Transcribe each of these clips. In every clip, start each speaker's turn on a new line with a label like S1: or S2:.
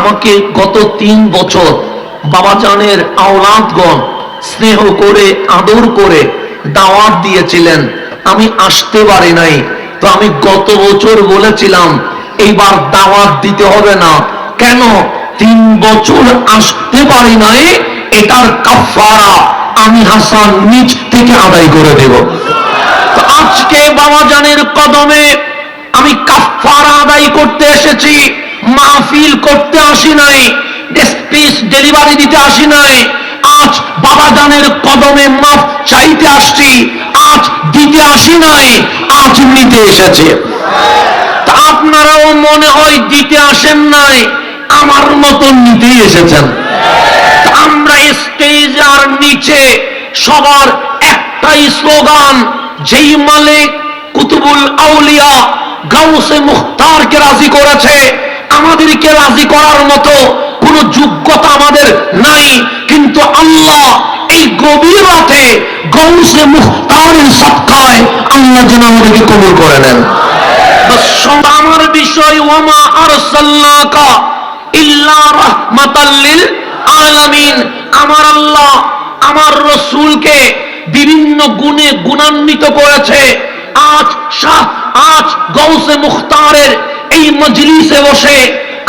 S1: আমাকে গত তিন বছর বাবাজানের আওলাদগণ স্নেহ করে, আদর করে দাওয়াত দিয়েছিলেন। আমি আসতে পারি নাই। তো আমি গত বছর বলেছিলাম, এইবার দাওয়াত দিতে হবে না। কেন? তিন বছর আসতে পারি নাই, এটার কাফারা আমি হাসান নিজ থেকে আদায় করে দেব। আজকে বাবাজানের কদমে আমি কাফারা আদায় করতে এসেছি। মাহফিল করতে আসি নাই স্পিচ ডেলিভারি দিতে আসি নাই। আজ বাবাজানের কদমে মাফ চাইতে আসছি, আজ দিতে আসি নাই, আজ নিতে এসেছে। আপনারাও মনে হয় দিতে আসেন নাই, আমার মতন নিতেই এসেছেন। আমরা স্টেজ আর নিচে সবার একটাই স্লোগান যেই মালিক কুতুবুল আউলিয়া গাউসে মুখতারকে রাজি করেছে আমাদেরকে রাজি করার মতো কোন যোগ্যতা আমাদের নাই। কিন্তু আল্লাহ এই গভীর রাতে গৌসে মুখতারের সৎকায় আল্লাহ যেন আমাদেরকে কবুল করে নেন। আমার বিষয় ওমা আর সাল্লাকা ইল্লা রাহমাতাল্লিল আলামিন। আমার আল্লাহ আমার রসূলকে বিভিন্ন গুণে গুণান্বিত করেছে। আজ শাহ আজ গৌসে মুখতারের এই মজলিসে বসে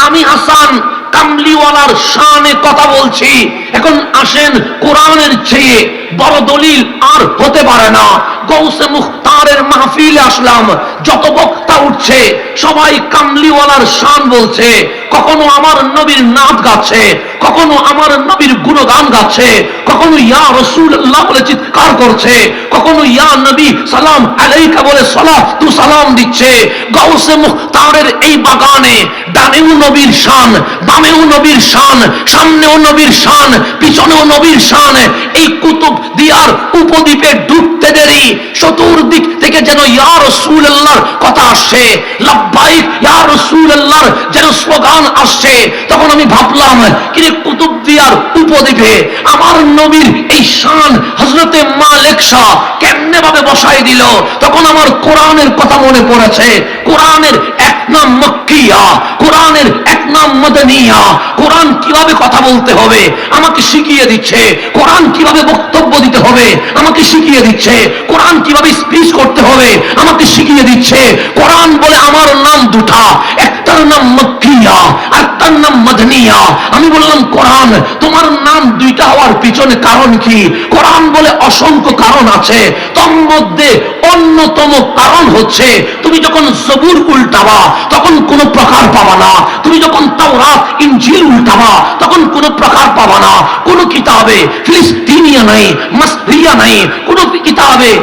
S1: আমি হাসান কামলিওয়ালার শানে কথা বলছি। এখন আসেন কোরআনের চেয়ে বড় দলিল আর হতে পারে না। গৌসে মুখ মুখতারের মাহফিল আসলাম। যত বক্তা উঠছে, সবাই কামলিওয়ালার শান বলছে, কখনো আমার নবীর নাচ গাচ্ছে, কখনো আমার নবীর গুণগান গাচ্ছে, কখনো ইয়া রসুল্লাহ বলে চিৎকার করছে, কখনো ইয়া নবী সালাম আলাইকা বলে সালাহ তু সালাম দিচ্ছে। গৌসে মুখতারের এই বাগানে ডানেও নবীর শান, বামেও নবীর শান, সামনেও নবীর শান, পিছনেও নবীর শান, এই কুতুব দিয়ার উপদ্বীপে ডুবতে দেরি, চতুর্দিক থেকে যেন ইয়া রসুল্লাহর কথা আসছে যেন স্লোগান আসছে। তখন আমি ভাবলাম কি কুতুব উপদ্বীপে আমার নবীর এই শান হজরতে মালিক শাহ কেমনে ভাবে বসাই দিল? তখন আমার কোরআনের কথা মনে পড়েছে। কোরআনের এক নাম মক্কিয়া, কোরআনের এক নাম মদনিয়া। কোরআন কীভাবে কথা বলতে হবে? আমাকে শিখিয়ে দিচ্ছে। কোরআন কীভাবে বক্তব্য দিতে হবে? আমাকে শিখিয়ে দিচ্ছে। কোরআন কীভাবে স্পিচ করতে হবে? আমাকে শিখিয়ে দিচ্ছে। কোরআন বলে আমার নাম দুটা। একটার নাম মক্কিয়া একটার নাম মদনিয়া। আমি বললাম, কোরআন, তোমার নাম দুইটা হওয়ার পিছনে কারণ কি? কোরআন বলে অসংখ্য কারণ আছে। তোর মধ্যে অন্যতম কারণ হচ্ছে, তুমি যখন সবুর উল্টাবা, তখন কোনো প্রকার পাবা না। তুমি যখন তাওরাত, ইনজিল উল্টাবা, তখন কোনো প্রকার পাবা না। কোনো কিতাবে ফিলিস্তিনিয়া নাই, মাসরিয়া নাই, কোনো কিতাবে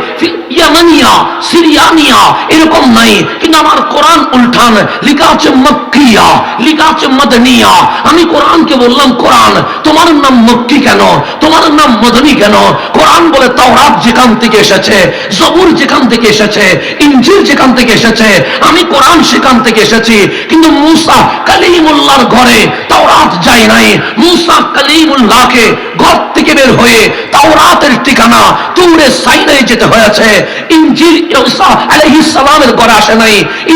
S1: ইয়ামানিয়া, সিরিয়ানিয়া এরকম নাই। কিন্তু আমার কোরআন উল্টান। লেখা আছে মক্কিয়া লেখা আছে মদনিয়া। আমি কোরআনকে বললাম, কোরআন, তোমার নাম মক্কি কেন? তোমার নাম মদনী কেন? কোরআন বলে তাওরাত যেখান থেকে এসেছে, জবুর যেখান থেকে এসেছে ইঞ্জিল যেখান থেকে এসেছে, আমি কোরআন সেখান থেকে এসেছি। কিন্তু মুসা কালিমুল্লাহর ঘরে তাওরাত যায় নাই। মুসা কালিমুল্লাহকে ঘর থেকে বের হয়ে তাওরাতের ঠিকানা তুরে সাইনাই যেতে হয়েছে। ইঞ্জিল ঈসা আলাইহিস সালামের ঘরে আসে নাই।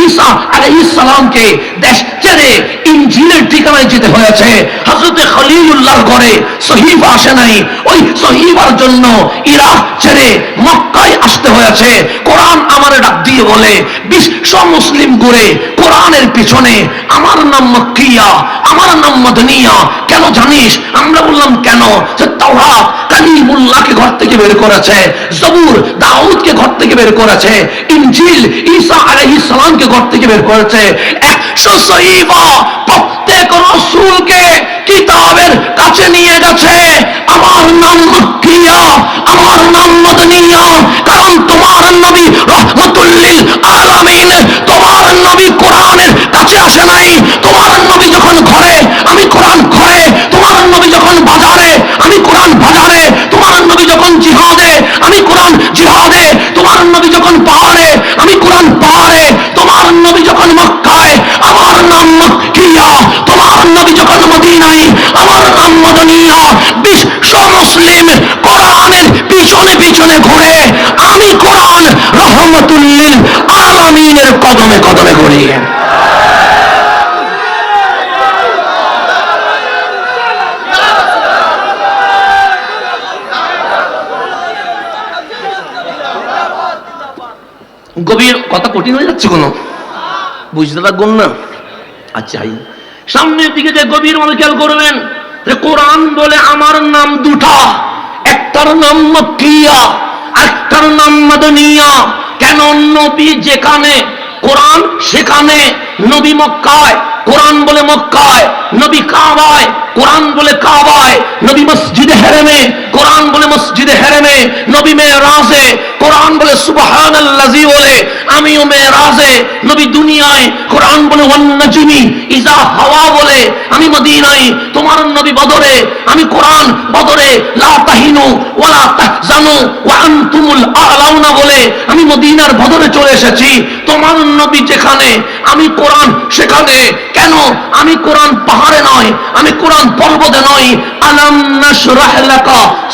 S1: ঈসা আলাইহিস সালামকে দেশ ছেড়ে ইঞ্জিলের ঠিকানায় যেতে হয়েছে। হযরতে খলিলুল্লাহর ঘরে সহিফা আসে নাই। ওই সহিফার জন্য ইরাক ছেড়ে মক্কায় আসতে হয়েছে। কোরআন আমার ডাক দিয়ে বলে বিশ্ব মুসলিম ঘুরে কোরআনের পিছনে আমার নাম মক্কিয়া, আমার নাম মদনিয়া, কেন জানিস? আমরা বললাম, কেন? যে তাওরাত কালিমুল্লাহকে ঘর থেকে বের করেছে, জবুর দাউদকে ঘর থেকে বের করেছে, ইনজিল ঈসা আলাইহিস সালামকে ঘর থেকে বের করেছে। একশো সহিফা প্রত্যেক রসুলকে কিতাবের কাছে নিয়ে গেছে। আমার নাম মক্কিয়া, আমার নাম মদনিয়া, কারণ তোমার নবী রহমতুল্লিল আলামিন, তোমার নবী কোরআনের কাছে আসে নাই। তোমার নবী যখন ঘরে, আমি কোরআন ঘরে, তোমার নবী যখন বাজারে, আমি কোরআন বাজারে, তোমার পিছনে ঘুরে আমি কোরআন রহমতুল্লিল আলামিনের কদমে কদমে ঘুরি। গভীর কথা কঠিন হয়ে যাচ্ছে কোনো? বুঝতে পারবেন না। আচ্ছা সামনের দিকে যে গভীর মানে খেয়াল করবেন, যে কোরআন বলে আমার নাম দুটা। একটার নাম মক্কিয়া একটার নাম মাদনিয়া। কেন নবী যেখানে, কোরআন সেখানে? নবী মক্কায়, কোরআন বলে মক্কায়, নবী কাবায়। কোরআন বলে কাবায়, নবী মসজিদে হেরেমে, কোরআন বলে মসজিদে হেরেমে, নবী মেরাজে কোরআন বলে সুবহানাল্লাজি বলে, আমিও মেরাজে নবী দুনিয়ায়, কোরআন বলে ওয়ান্নাজমি, ইজা হাওয়া বলে, আমি মদিনায়, তোমার নবী বদরে, আমি কোরআন বদরে, লা তাহিনু ওয়ালা তাহজানু ওয়া আনতুমুল আলাউনা বলে, আমি মদিনার বদরে চলে এসেছি, তোমার নবী যেখানে, আমি কোরআন সেখানে, কেন? আমি কোরআন পাহাড়ে নয়, আমি কোরআন পর্বতে নয়। আলাম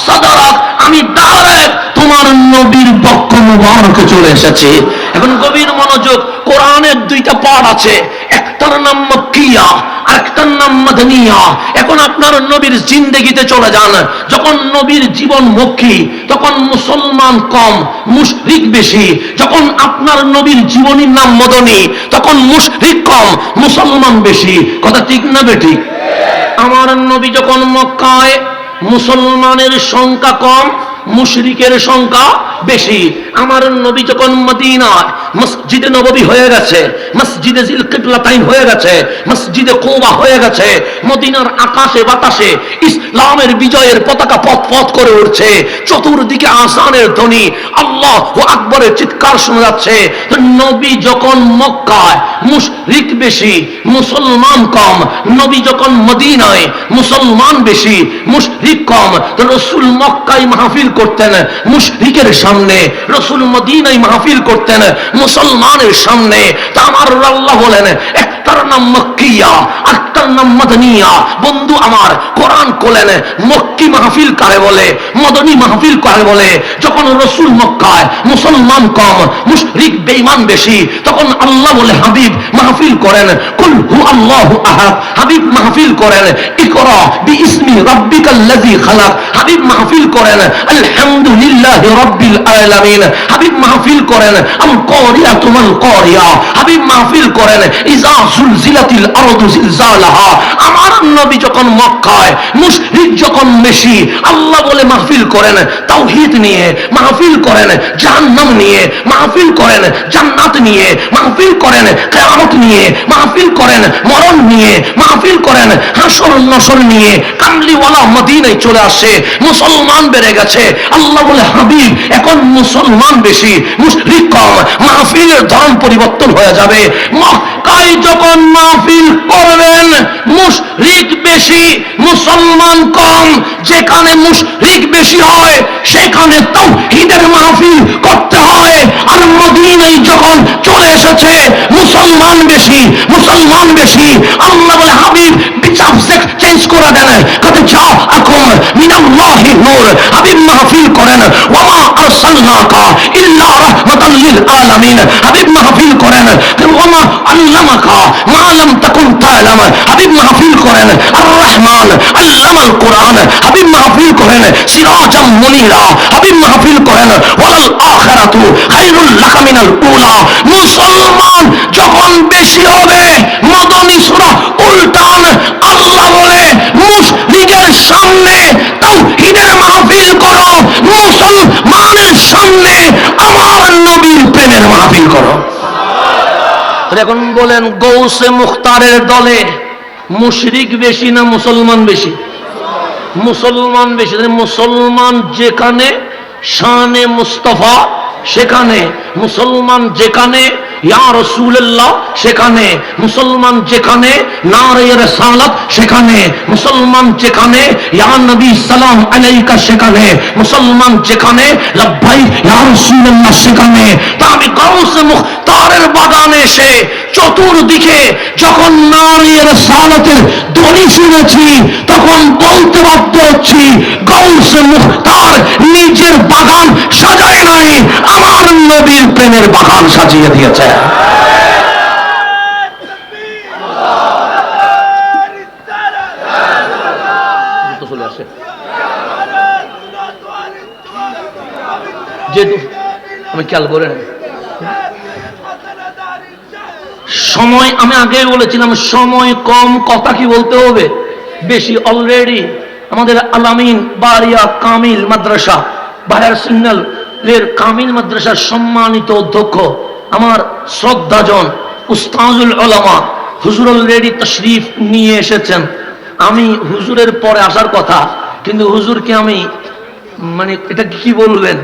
S1: সাদারাক আমি ডাইরেক্ট তোমার নবীর পক্ষ মুবারকে চলে এসেছি। এখন গভীর মনোযোগ কোরআনের দুইটা পাঠ আছে। একটার নাম মক্কিয়া, আরেকটার নাম এখন আপনার নবীর জিন্দেগিতে চলে যান। যখন নবীর জীবন মক্কি, তখন মুসলমান কম, মুশরিক বেশি। যখন আপনার নবীর জীবনীর নাম মদনী, তখন মুশরিক কম, মুসলমান বেশি। কথা ঠিক না বেঠিক আমার নবী যখন মক্কায় মুসলমানের সংখ্যা কম মুশরিকের সংখ্যা বেশি। আমার নবী যখন মদিনায় মসজিদে নববী হয়ে গেছে, মসজিদে জিলকিবলাতাইন হয়ে গেছে, মসজিদে কোবা হয়ে গেছে, মদিনার আকাশে, বাতাসে ইসলামের বিজয়ের পতাকা পথ পথ করে উঠছে, চতুর্দিকে আসানের ধ্বনি, আল্লাহ ও আকবরের চিৎকার শোনা যাচ্ছে। নবী যখন মক্কায় মুশরিক বেশি, মুসলমান কম, নবী যখন মদিনায় মুসলমান বেশি, মুশরিক কম রসুল মক্কায় মাহফিল করতেন মুশরিকের সামনে, রসুল মদিনায় মাহফিল করতেন, মুসলমানের সামনে। তা আমার আল্লাহ বলেন একটার নাম মক্কিয়া একটার নাম মদনিয়া। বন্ধু আমার, কোরআন কোলেন, মক্কি মাহফিল কারে বলে, মদনী মাহফিল কারে বলে। যখন রসুল মক্কায় মুসলমান কম, মুশরিক বেঈমান বেশি, তখন আল্লাহ বলে, হাবিব মাহফিল করেন, কুল হু আল্লাহু আহাদ। হাবিব মাহফিল করেন, ইকরা বিইসমি রাব্বিকাল্লাযী খালাক। হাবিব মাহফিল করেন, আলহামদুলিল্লাহি রাব্বিল আলামিন। হাবিব মাহফিল করেন মাল কারিয়া, হাবিব মাহফিল করেন, ইজা সুলজিলাতিল আরদু জিলজালাহা, আমার নবী যখন মক্কায়, মুশরিক যখন বেশি, আল্লাহ বলে মাহফিল করেন, তাওহীদ নিয়ে মাহফিল করেন, জাহান্নাম নিয়ে মাহফিল করেন, জান্নাত নিয়ে মাহফিল করেন, কিয়ামত নিয়ে মাহফিল করেন, মরণ নিয়ে মাহফিল করেন, হাসর নসর নিয়ে কামলিওয়ালা মদিনায় চলে আসে, মুসলমান বেড়ে গেছে, আল্লাহ বলে হাবিব, এখন মুসলমান বেশি, মুশরিক কম মাহফিলের ধরন পরিবর্তন হয়ে যাবে। মক্কায় যখন মাহফিল করবেন, মুশরিক বেশি, মুসলমান কম, যেখানে মুশরিক বেশি হয়, সেখানে তাওহীদের মাহফিল করতে হয়। আর মদিনায় যখন চলে এসেছে, মুসলমান বেশি মুসলমান বেশি, আল্লাহ বলে, হাবিব সাবজেক্ট চেঞ্জ করে দেন কত যাও এখন মিনাল্লাহি নূর হাবিব মাহফিল করেন ওয়ামা আরসালনাকা ইল্লা রাহমাতাল লিল আলামিন হাবিব মাহফিল করেন ওয়ামা আল্লামাকা মা লাম তাকুন তা'লাম হাবিব মাহফিল করেন আর রহমান আল্লামাল কোরআন হাবিব মাহফিল করেন সিরাজাম মুনিরা হাবিব মাহফিল করেন ওয়ালাল আখিরাতু খায়রুল লাকা মিনাল উলা মুসলমান যখন বেশি হবে মদনী সূরা উল্টান আল্লাহ বলে মুশরিকের সামনে তাওহীদের মাহফিল করো, মুসলমানের সামনে আমার নবীর প্রেমের মাহফিল করো। এখন বলেন, গৌসে মুখতারের দলে মুশরিক বেশি না মুসলমান বেশি? মুসলমান বেশি মুসলমান যেখানে শানে মুস্তফা, সেখানে মুসলমান যেখানে সেখানে। মুসলমান যেখানে সেখানে। মুসলমান যেখানে সালাম আলাইকা, সেখানে। মুসলমান যেখানে সেখানে। তা আমি বাগানে এসে চতুর্দিকে যখন নারীর সালাতের ধ্বনি শুনেছি, তখন বলতে বাধ্য হচ্ছি, গাউসে মুখতার নিজের বাগান সাজায় নাই, আমার নবীর প্রেমের বাগান সাজিয়ে দিয়েছে। যেহেতু আমি খেয়াল করে সময়, আমি আগে বলেছিলাম, সময় কম, কথা কি বলতে হবে? বেশি অলরেডি আমাদের আলামিন বারিয়া কামিল মাদ্রাসা, বাহার সিগন্যাল এর কামিল মাদ্রাসার সম্মানিত অধ্যক্ষ আমার শ্রদ্ধাজন উস্তাজুল আলামা হুজুর অলরেডি তশরিফ নিয়ে এসেছেন। আমি হুজুরের পরে আসার কথা, কিন্তু হুজুরকে আমি মানে এটা কি বলবেন,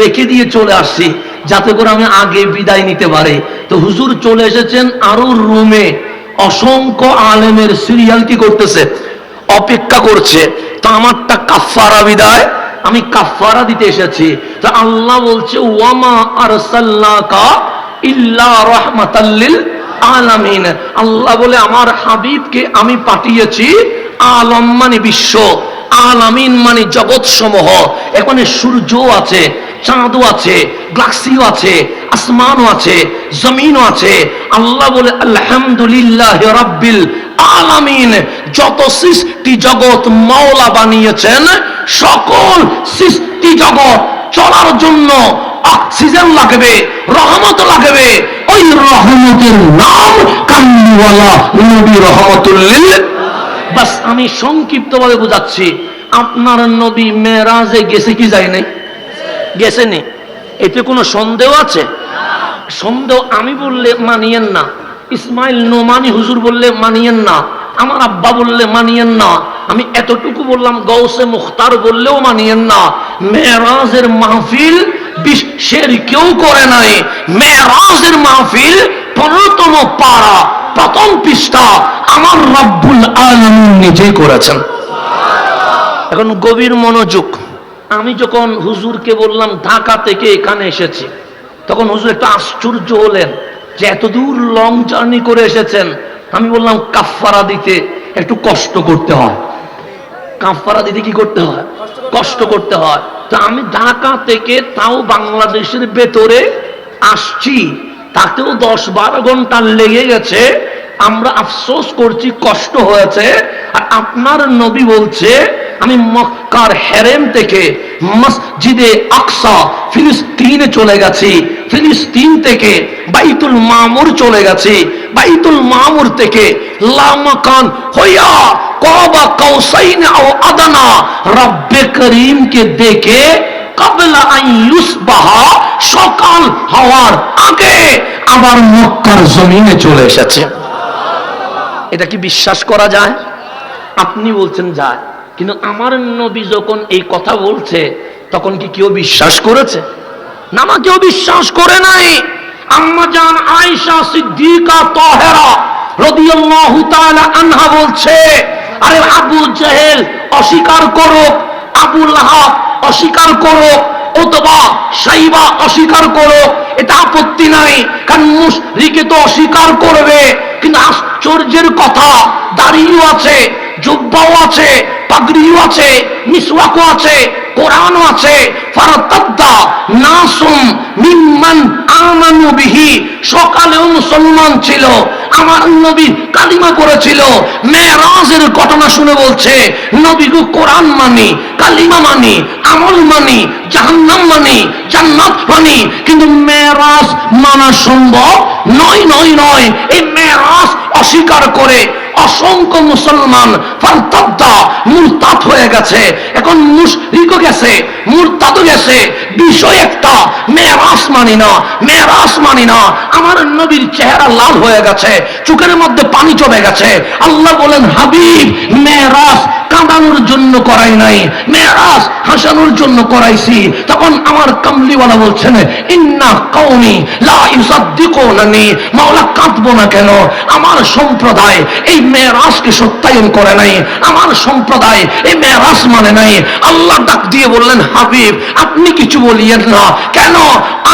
S1: রেখে দিয়ে চলে আসছি, যাতে করে আমি আগে বিদায় নিতে পারি। তো হুজুর চলে এসেছেন আরও রুমে। অসংখ্য আলেমের সিরিয়াল কি করতেছে, অপেক্ষা করছে। তো আমারটা কাফারা বিদায়, আমি কাফারা দিতে এসেছি। তো আল্লাহ বলছে, ওয়ামা আরসাল্লাকা আলামিন। আল্লাহ বলে, আমার হাবিবকে আমি পাঠিয়েছি আলম মানে বিশ্ব, আলামিন মানে জগৎ সমূহ এখানে সূর্য আছে, চাঁদও আছে গ্লাক্সিও আছে, আসমানও আছে, জমিনও আছে। আল্লাহ বলে, আলহামদুলিল্লাহ রাব্বিল আলামিন। যত সৃষ্টি জগৎ মাওলা বানিয়েছেন, সকল সৃষ্টি জগৎ চলার জন্য অক্সিজেন লাগবে, রহমত লাগবে। ওই রহমতের নাম কান্দিওয়ালা নবী রহমতুল্লিল। বাস, আমি সংক্ষিপ্তভাবে বোঝাচ্ছি, আপনার নবী মেরাজে গেছে কি যায় নাই? গেছে নি? এতে কোনো সন্দেহ আছে? সন্দেহ আমি বললে মানিয়েন না। ইসমাইল নোমানি হুজুর বললে মানিয়েন না। আমার আব্বা বললে মানিয়েন না। আমি এতটুকু বললাম গৌসে মুখতার বললেও মানিয়েন না। মেরাজের মাহফিল বিশ্বের কেউ করে নাই। মেরাজের মাহফিল পনেরোতম পাড়া, প্রথম পৃষ্ঠা আমার রব্বুল আলমিন নিজেই করেছেন। এখন গভীর মনোযোগ। আমি যখন হুজুরকে বললাম, ঢাকা থেকে এখানে এসেছি, তখন হুজুর একটু আশ্চর্য হলেন যে এত দূর লং জার্নি করে এসেছেন। আমি বললাম কাফারা দিতে একটু কষ্ট করতে হয়। কাফারা দিতে কি করতে হয়? কষ্ট করতে হয়। তো আমি ঢাকা থেকে তাও বাংলাদেশের ভেতরে আসছি। তাতেও দশ বারো ঘণ্টা লেগে গেছে। আমরা আফসোস করছি, কষ্ট হয়েছে। আর আপনার নবী বলছে, আমি মক্কার হেরেম থেকে মসজিদে আকসা ফিলিস্তিনে চলে গেছি। ফিলিস্তিন থেকে বাইতুল মামুর চলে গেছি। বাইতুল মামুর থেকে লামাকান হইয়া কবা কৌসাইন ও আদানা রব্বে করিমকে দেখে কাবলা আইয়ুসবাহা সকাল হওয়ার আগে আবার মক্কার জমিনে চলে এসেছে। এটা কি বিশ্বাস করা যায়? আপনি বলছেন যায়। কিন্তু আমার নবী যখন এই কথা বলছে, তখন কি কেউ বিশ্বাস করেছে? না কেউ বিশ্বাস করে নাই। আম্মা জান আয়েশা সিদ্দিকা তাহেরা রাদিয়াল্লাহু তাআলা আনহা বলছে, আরে আবু জাহেল, অস্বীকার করো। আবু লাহাব, অস্বীকার করো। অথবা সাইবা, অস্বীকার করো। এটা আপত্তি নাই। কারণ মুশরিকে তো অস্বীকার করবে। কিন্তু আশ্চর্যের কথা। দাঁড়িয়েও আছে, জুব্বাও আছে, পাগড়িও আছে, মিসওয়াকও আছে কোরআন আছে। ফারাতাদ্দা নাসুম মিম্মান আমানু বিহি। সকালেও মুসলমান ছিল। আমার নবী কালিমা করেছিল। মেরাজের ঘটনা শুনে বলছে, নবীগু কোরআন মানি, কালিমা মানি, আমল মানি, জাহান্নাম মানি, জান্নাত মানি। কিন্তু মেরাজ মানা সম্ভব নয় নয় নয়। এই মেরাজ অস্বীকার করে অসংখ্য মুসলমান ফান্তাদ্দা মুরতাদ হয়ে গেছে। এখন মুশরিকও গেছে, মুরতাদও গেছে। বিষয় একটা মেরাস মানি না মেরাস মানি না। আমার নবীর চেহারা লাল হয়ে গেছে, চোখের মধ্যে পানি চলে গেছে। আল্লাহ বলেন, হাবিব মেরাস কাঁদানোর জন্য করাই নাই। মেরাজ হাসানোর জন্য করাইছি। তখন আমার কামলিওয়ালা বলছেন, ইন্না কওমি লা ইউসাদ্দিকুনানি। মাওলা কাঁদবো না কেন? আমার সম্প্রদায় এই মেরাজকে সত্যায়ন করে নাই, আমার সম্প্রদায় এই মেরাজ মানে নাই। আল্লাহ ডাক দিয়ে বললেন, হাবিব, আপনি কিছু বলিয়েন না। কেন?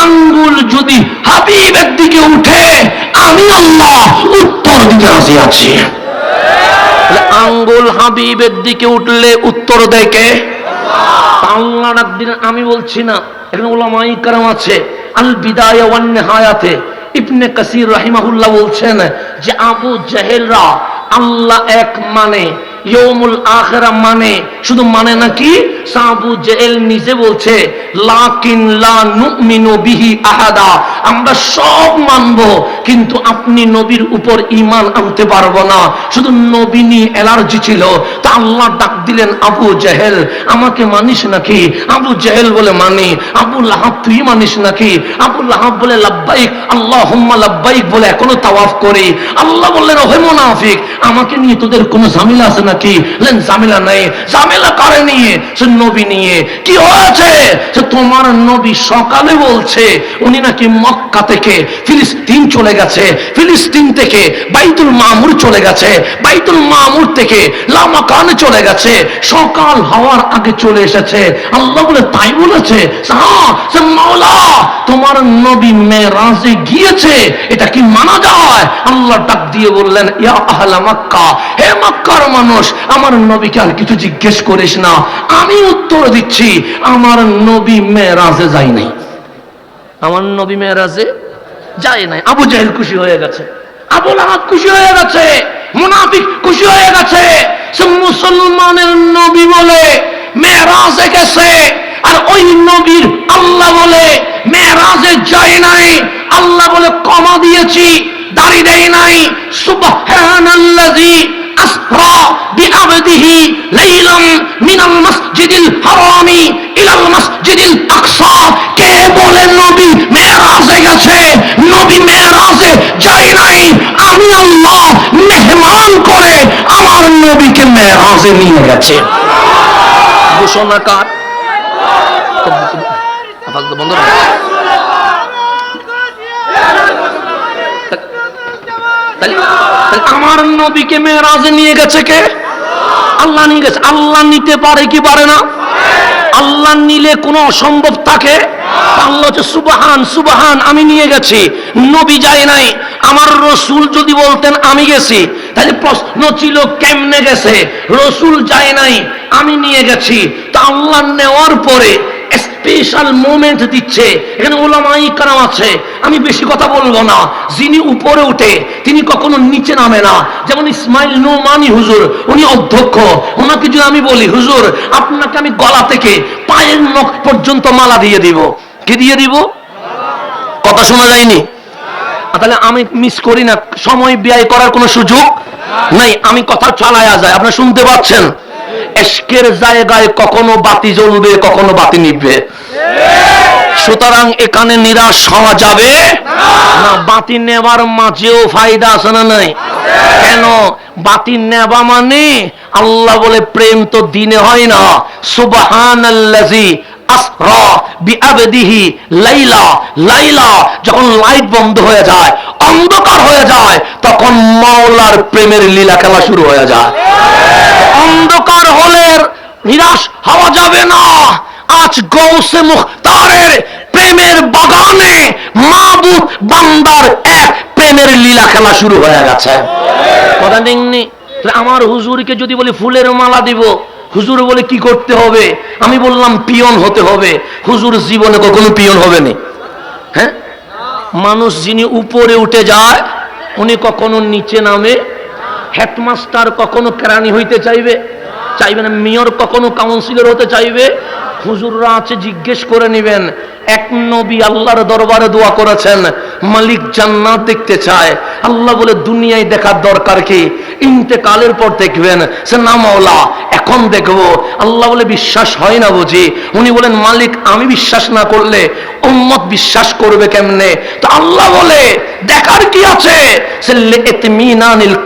S1: আঙ্গুল যদি হাবিবের দিকে উঠে, আমি আল্লাহ উত্তর দিতে রাজি আছি। আঙ্গুল হাবিবের দিকে উঠলে উত্তর দেয় কে? আল্লাহ ডাক দিলেন আমি বলছি না, এখানে ওলামাই কারাম আছে। আল বিদায় ওয়ান নেহায়াতে। ইবনে কাসির রাহিমাহুল্লাহ বলছেন যে আবু জাহেলরা আল্লাহ এক মানে ইয়মুল আখেরা মানে। শুধু মানে নাকি সাবু জেল নিজে বলছে, লাকিন লা নুমিনু বিহি আহাদা। আমরা সব মানব, কিন্তু আপনি নবীর উপর ইমান আনতে পারব না। শুধু নবী অ্যালার্জি ছিল আল্লাহ ডাক দিলেন, আবু জেহেল, আমাকে মানিস নাকি? আবু জেহেল বলে মানি, আবু লাহাব তুই মানিস নাকি? আবু লাহাব বলে, লাব্বাইক আল্লাহ হুম্মা লাব্বাইক বলে এখনও তাওয়াফ করি। আল্লাহ বললেন, ওহে মুনাফিক, আমাকে নিয়ে তোদের কোনো ঝামেলা আছে নাকি? বললেন, ঝামেলা নাই, ঝামেলা কারে নিয়ে? সে নবী নিয়ে, কি হয়েছে? সে, তোমার নবী সকালে বলছে, উনি নাকি মক্কা থেকে ফিলিস্তিন চলে গেছে, ফিলিস্তিন থেকে বাইতুল মামুর চলে গেছে, বাইতুল মামুর থেকে লামাকানে চলে গেছে, সকাল হওয়ার আগে চলে এসেছে। আল্লাহ বলে, তাই বলেছে তোমার নবী মেরাজে গিয়েছে, এটা কি মানা যায়? আল্লাহ ডাক দিয়ে বললেন মক্কা, হে মক্কার মানুষ, আমার নবীকে আর কিছু জিজ্ঞেস করিস না। আমি উত্তর দিচ্ছি, আমার নবী মেরাজে যাই নাই। আমার নবী মেরাজে যায় নাই। আবু জাহেল খুশি হয়ে গেছে। আবুল আহাদ খুশি হয়ে গেছে। মুনাফিক খুশি হয়ে গেছে। সে মুসলমানের নবী বলে, মেয়েরাজে গেছে আর ওই নবীর আল্লাহ বলে, মেয়েরাজে যায় নাই। আল্লাহ বলে কমা দিয়েছি, দাড়ি দেয় নাই। সুবহানাল্লাযী আসরা বিআবদিহি লাইলাম মিনাল মাসজিদিল হারামি ইলাল মাসজিদিল আকসা কে বলে নবী মেরাজে গেছে? নবী মেরাজে যায় নাই। আমি আল্লাহ মেহমান করে আমার নবীকে মেরাজে নিয়ে গেছে। ঘোষণা কার বন্ধ তাহলে আমার নবীকে মেয়েরাজে নিয়ে গেছে কে? আল্লাহ নিয়ে গেছে। আল্লাহ নিতে পারে কি পারে না? আল্লাহ নিলে কোনো অসম্ভব থাকে? আল্লাহ হচ্ছে সুবাহান সুবাহান, আমি নিয়ে গেছি। নবী যায় নাই। আমার রসুল যদি বলতেন, আমি গেছি। তাহলে প্রশ্ন ছিল, কেমনে গেছে? রসুল যায় নাই, আমি নিয়ে গেছি। তা আল্লাহ নেওয়ার পরে স্পেশাল মোমেন্ট দিচ্ছে। এখানে ওলামাই কারাম আছে। আমি বেশি কথা বলব না। যিনি উপরে উঠে, তিনি কখনো নিচে নামে না। যেমন ইসমাইল নোমানি হুজুর, উনি অধ্যক্ষ। ওনাকে যদি আমি বলি, হুজুর, আপনাকে আমি গলা থেকে পায়ের নখ পর্যন্ত মালা দিয়ে দিব। কি দিয়ে দিব? কথা শোনা যায়নি? তাহলে আমি মিস করি না। সময় ব্যয় করার কোনো সুযোগ নাই। আমি কথা চালায়া যায় আপনারা শুনতে পাচ্ছেন? এশকের জায়গায় কখনো বাতি জ্বলবে, কখনো বাতি নিবে সুতরাং এখানে নিরাশ হওয়া যাবে না। বাতি নেবার মাঝেও ফায়দা আছে না নাই? কেন? বাতি নেবা মানে আল্লাহ বলে, প্রেম তো দিনে হয় না। সুবাহান আসরা বিআবদিহি লাইলা। লাইলা যখন লাইট বন্ধ হয়ে যায়, অন্ধকার হয়ে যায়, তখন মাওলার প্রেমের লীলা খেলা শুরু হয়ে যায়। অন্ধকার হলে নিরাশ হওয়া যাবে না। আজ গৌসে প্রেমের বাগানে বান্দার এক প্রেমের লীলা খেলা শুরু হয়ে গেছে। কথা নেই আমার হুজুরকে যদি বলি ফুলের মালা দিব হুজুর বলে কি করতে হবে? আমি বললাম, পিয়ন হতে হবে। হুজুর জীবনে কখনো পিয়ন হবে না হ্যাঁ? মানুষ যিনি উপরে উঠে যায়, উনি কখনো নিচে নামে। হেডমাস্টার কখনো কেরানি হইতে চাইবে? চাইবে না, মেয়র কখনো কাউন্সিলর হতে চাইবে? হুজুররা আছে, জিজ্ঞেস করে নেবেন। এক নবী আল্লাহর দরবারে দোয়া করেছেন, মালিক জান্নাত দেখতে চায়। আল্লাহ বলে, দুনিয়ায় দেখার দরকার কি? ইন্তেকালের পর দেখবেন সে না মাওলা, এখন দেখব। আল্লাহ বলে, বিশ্বাস হয় না বুঝি। উনি বলেন, মালিক, আমি বিশ্বাস না করলে উম্মত বিশ্বাস করবে কেমনে? তো আল্লাহ বলে, দেখার কি আছে?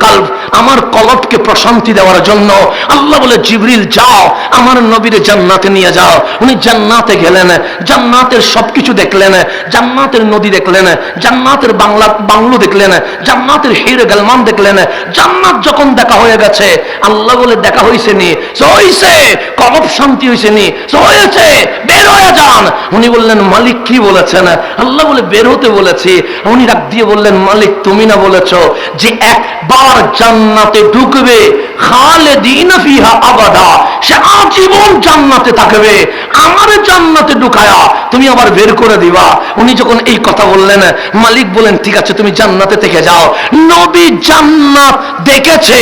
S1: কলব, আমার কলবকে প্রশান্তি দেওয়ার জন্য। আল্লাহ বলে, জিবরিল, যাও, আমার নবীর জান্নাতে নিয়ে যাও। উনি জান্নাতে গেলেন, জান্নাতের সবকিছু দেখলেন, জান্নাতের নদী দেখলেন, জান্নাতের বাংলা, বাংলো দেখলেন, জান্নাতের হিরে গালমান দেখলেন, জান্নাত যখন দেখা হয়ে গেছে, আল্লাহ বলে, দেখা হয়েছে নি? হয়েছে কলব শান্তি হয়েছে নি? হয়েছে, বের হয়ে যান। উনি বললেন, মালিক কি বলেছেন? আল্লাহ বলে, বের হতে বলেছি। উনি ডাক দিয়ে বললেন, মালিক, তুমি না বলেছ যে একবার জান্নাতে ঢুকবে, খালেদিন ফিহা আবাদা, সে আজীবন জান্নাতে থাকবে। আমার জান্নাতে ঢুকায়া তুমি আবার বের করে দিবা। উনি যখন এই কথা বললেন, মালিক বলেন ঠিক আছে, তুমি জান্নাতে থেকে যাও। নবী জান্নাত দেখেছে।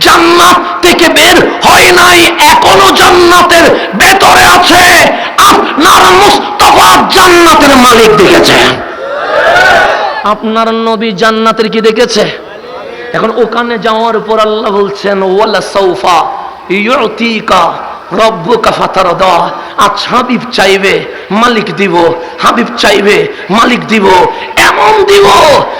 S1: জান্নাত থেকে বের হয় নাই, এখনও জান্নাতের ভেতরে আছে। আপনার মুস্তফা জান্নাতের মালিক দেখেছে। আপনার নবী জান্নাতের কি দেখেছে? এখন ওখানে যাওয়ার পর আল্লাহ বলছেন, ওয়ালা সৌফা ইউতিকা রব্বুকা দেওয়া আজ হাবিব চাইবে মালিক দিব হাবিব চাইবে মালিক দিব। এমন দিব।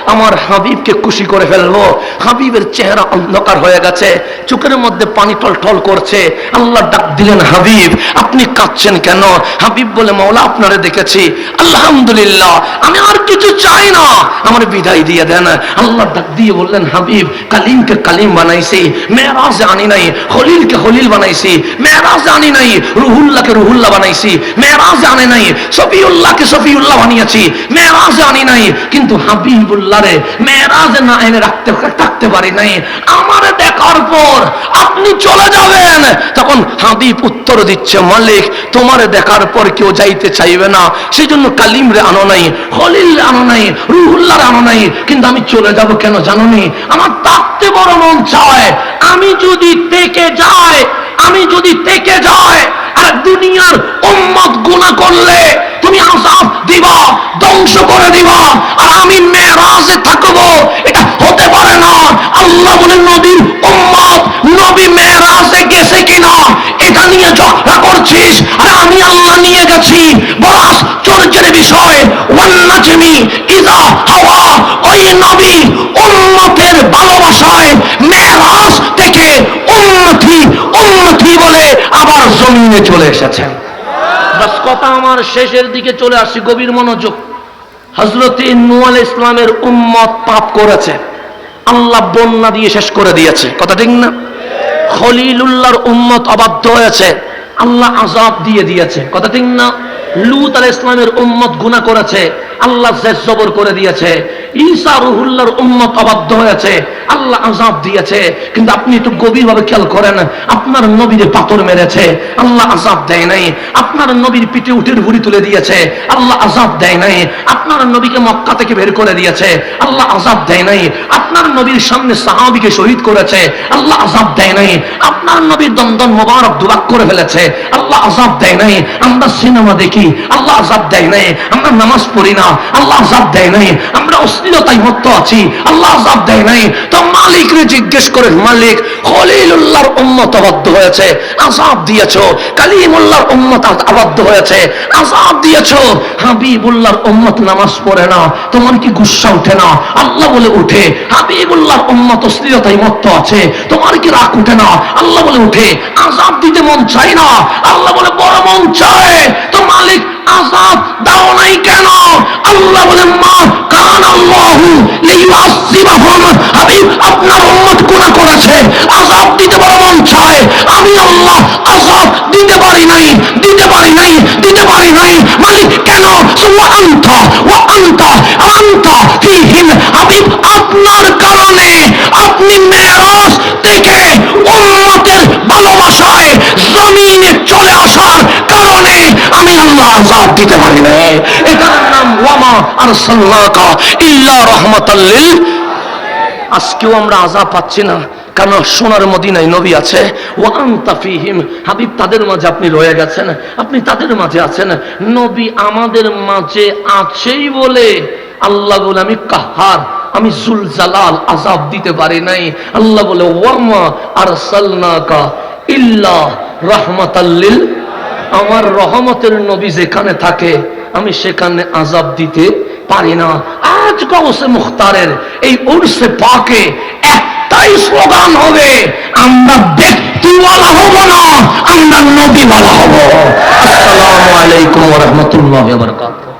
S1: আমার হাবিবকে খুশি করে ফেলব। হাবিবের চেহারা অন্ধকার হয়ে গেছে। চোখের মধ্যে পানি টল টল করছে। আল্লাহ ডাক দিলেন, হাবিব, আপনি কাঁদছেন কেন? হাবিব বলে, মাওলা, আপনারে দেখেছি। আলহামদুলিল্লাহ, আমি আর কিছু চাই না। আমার বিদায় দিয়ে দেন। আল্লাহ ডাক দিয়ে বললেন, হাবিব, কালিমকে কালিম বানাইছি। মেয়েরাজ আনি নাই হলিলকে হলিল বানাইছি। মেয়েরাজ আনি নাই, রুহুল্লাহকে রুহুল্লাহ বানাইছি। মেয়েরাজ আনে নাই সফিউল্লাহকে সফিউল্লাহ বানিয়েছি। মেয়েরাজ আনি নাই কিন্তু হাবিবুল্লাহ রে মেয়েরাজ না এনে রাখতে, থাকতে পারি নাই। আমার দেখার পর আপনি চলে যাবেন। তখন হাবিব উত্তর দিচ্ছে, মালিক, তোমার দেখার পর কেউ যাইতে চাইবে না। সেই জন্য কালিম রে আনো নাই, হলিল আনো নাই রুহুল্লাহ আনো নাই। কিন্তু আমি চলে যাব কেন জানো নি আমার থাকতে বড় মন চায়। আমি যদি থেকে যাই, আমি যদি থেকে যাই, আর দুনিয়ার উম্মত গুণা করলে তুমি আজাব দিবা, ধ্বংস করে দিবা। আমি মেরাজে থাকব, এটা হতে পারে না। আল্লাহ বলে নবীর উম্মত নবী মেরাজে গেছে কিনা, এটা নিয়ে ঝগড়া করছিস, আর আমি আল্লাহ নিয়ে গেছি। বড় আশ্চর্যের বিষয়, ওয়ান্নাজমি ইদা হাওয়া ওই নবী উম্মতের ভালোবাসায় মেরাজ থেকে উন্নতি উন্নতি বলে আবার জমিনে চলে এসেছেন কথা আমার শেষের দিকে চলে আসছি গভীর মনোযোগ। হজরত নুয়াল ইসলামের উম্মত পাপ করেছে। আল্লাহ বন্যা দিয়ে শেষ করে দিয়েছে। কথা ঠিক না? খলিলুল্লাহর উম্মত অবাধ্য হয়েছে। আল্লাহ আজাব দিয়ে দিয়েছে। কথা ঠিক না? লুত আল ইসলামের উম্মত গুণা করেছে। আল্লাহ শেষ জবর করে দিয়েছে। ঈসা রুহুল্লাহর উম্মত অবাধ্য হয়েছে। আল্লাহ আজাব দিয়েছে। কিন্তু আপনি একটু গভীরভাবে খেয়াল করেন, আপনার নবীর পাথর মেরেছে। আল্লাহ আজাব দেয় নাই। আপনার নবীর পিঠে উঠের ভুড়ি তুলে দিয়েছে। আল্লাহ আজাব দেয় নাই। আপনার নবীকে মক্কা থেকে বের করে দিয়েছে। আল্লাহ আজাব দেয় নাই। আপনার নবীর সামনে সাহাবিকে শহীদ করেছে। আল্লাহ আজাব দেয় নাই। আপনার নবীর দন্দন মোবারক দুরাক করে ফেলেছে। আল্লাহ আজাব দেয় নাই। আমরা সিনেমা দেখি। আল্লাহ আজাব দেয় নাই। আমরা নামাজ পড়ি না। আল্লাহ আজাব দেয় নাই। আমরা অশ্লীলতায় মত্ত আছি। আল্লাহ আজাব দেয় নাই। তো মালিক রে জিজ্ঞেস করে, মালিক আবদ্ধ হয়েছে, আজাব দিয়েছ। কালিমুল্লাহর আবদ্ধ হয়েছে, আজাব দিয়েছ। হাবিবুল্লাহর নামাজ পড়ে না, তোমার কি গুসা উঠে না? আল্লাহ বলে, উঠে। হাবিবুল্লাহর উম্মত অশ্লীলতায় মত্ত আছে, তোমার কি রাগ উঠে না? আল্লাহ বলে, উঠে। আজাব দিতে মন চায় না। আল্লাহ বলে, বড় মন চায়। তো মালিক আজাব দাও নাই কেন? আল্লাহ বলে মা কান আল্লাহু লিইউআসিবাহুম হাবিব আপনার উম্মত গুনাহ করেছে। আজাব দিতে বড় মন চায়। আমি আল্লাহ আজাব দিতে পারি নাই, দিতে পারি নাই, দিতে পারি নাই। মালিক, কেন? ওয়া আনতা ওয়া আনতা আনতা ফীহিম। আপনার কারণে আপনি মেরাজ থেকে উম্মতের ভালোবাসায় জমিনে চলে আসার আমি আল্লাহ দিতে পারি না। নাম, ওয়ামা আর ইল্লা রহমাতাল্লিল আজকেও আমরা আজাব পাচ্ছি না সোনার মদিনায় নবী আছে। ওয়ান তাফিহিম হাবিব, তাদের মাঝে আপনি রয়ে গেছেন, আপনি তাদের মাঝে আছেন। নবী আমাদের মাঝে আছেই বলে আল্লাহ বলে, আমি কাহার, আমি জুল জালাল আজাব দিতে পারি নাই। আল্লাহ বলে, ওয়ামা আর ইল্লা রহমাতাল্লিল আমার রহমতের নবী যেখানে থাকে, আমি সেখানে আজাব দিতে পারি না। আজ গৌসে মুখতারের এই উর্সে পাকে একটাই স্লোগান হবে, আমরা ব্যক্তিওয়ালা হব না, আমরা নবীওয়ালা হব। আসসালামু আলাইকুম রহমতুল্লাহ বরকাত